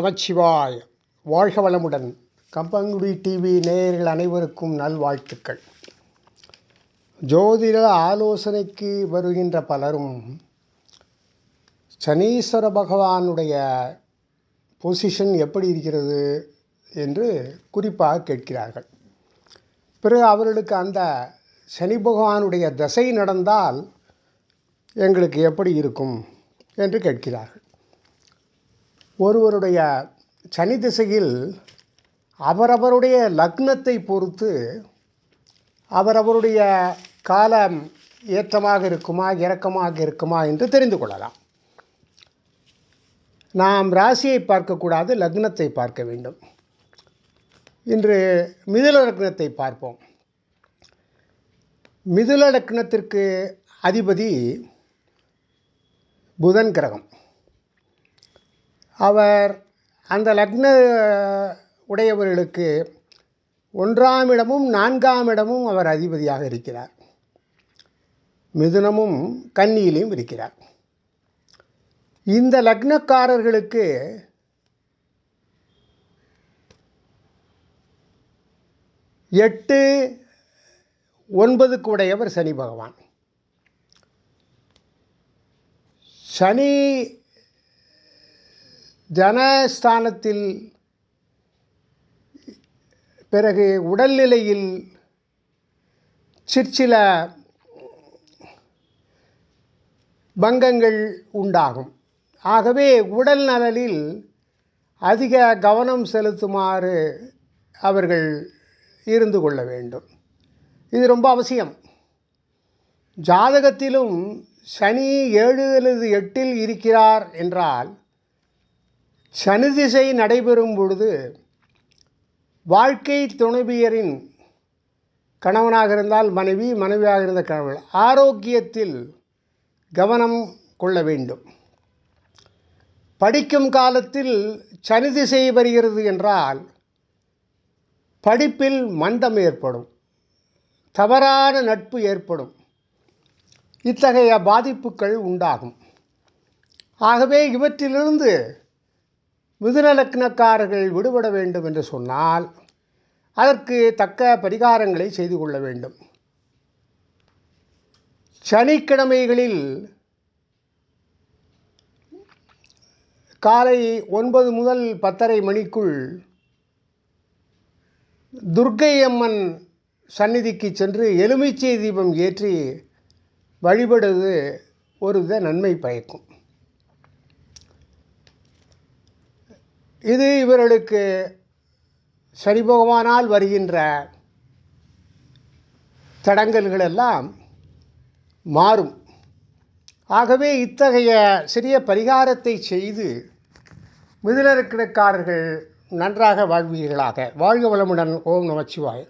நமச்சிவாய். வாழ்க வளமுடன். கம்பங்குடி டிவி நேயர்கள் அனைவருக்கும் நல்வாழ்த்துக்கள். ஜோதிட ஆலோசனைக்கு வருகின்ற பலரும் சனீஸ்வர பகவானுடைய பொசிஷன் எப்படி இருக்கிறது என்று குறிப்பாக கேட்கிறார்கள். பிறகு அவர்களுக்கு அந்த சனி பகவானுடைய தசை நடந்தால் எங்களுக்கு எப்படி இருக்கும் என்று கேட்கிறார்கள். ஒருவருடைய சனி திசையில் அவரவருடைய லக்னத்தை பொறுத்து அவரவருடைய காலம் ஏற்றமாக இருக்குமா இறக்கமாக இருக்குமா என்று தெரிந்து கொள்ளலாம். நாம் ராசியை பார்க்கக்கூடாது லக்னத்தை பார்க்க வேண்டும். இன்று மிதுல லக்னத்தை பார்ப்போம். மிதுல லக்னத்திற்கு அதிபதி புதன் கிரகம். அவர் அந்த லக்ன உடையவர்களுக்கு ஒன்றாம் இடமும் நான்காம் இடமும் அவர் அதிபதியாக இருக்கிறார். மிதுனமும் கன்னியிலையும் இருக்கிறார். இந்த லக்னக்காரர்களுக்கு எட்டு ஒன்பதுக்கு உடையவர் சனி பகவான். சனி ஜனஸ்தானத்தில் பிறகு உடல்நிலையில் சிற்சில பங்கங்கள் உண்டாகும். ஆகவே உடல் நலனில் அதிக கவனம் செலுத்துமாறு அவர்கள் இருந்து கொள்ள வேண்டும். இது ரொம்ப அவசியம். ஜாதகத்திலும் சனி ஏழு அல்லது எட்டில் இருக்கிறார் என்றால் சனி திசை நடைபெறும் பொழுது வாழ்க்கை துணைவியரின் கணவனாக இருந்தால் மனைவி மனைவியாக இருந்த கணவன். ஆரோக்கியத்தில் கவனம் கொள்ள வேண்டும். படிக்கும் காலத்தில் சனி திசை வருகிறது என்றால் படிப்பில் மந்தம் ஏற்படும். தவறான நட்பு ஏற்படும். இத்தகைய பாதிப்புகள் உண்டாகும். ஆகவே இவற்றிலிருந்து மிதுனலக்னக்காரர்கள் விடுபட வேண்டும் என்று சொன்னால் அதற்கு தக்க பரிகாரங்களை செய்து கொள்ள வேண்டும். சனிக்கிழமைகளில் காலை ஒன்பது முதல் பத்தரை மணிக்குள் துர்க்கை அம்மன் சந்நிதிக்கு சென்று எலுமிச்சை தீபம் ஏற்றி வழிபடுவது ஒருவித நன்மை பயக்கும். இது இவர்களுக்கு சனி பகவானால் வருகின்ற தடங்கல்கள் எல்லாம் மாறும். ஆகவே இத்தகைய சிறிய பரிகாரத்தை செய்து மிதிலருக்கிடக்காரர்கள் நன்றாக வாழ்வீர்களாக. வாழ்க வளமுடன். ஓம் நமச்சிவாய்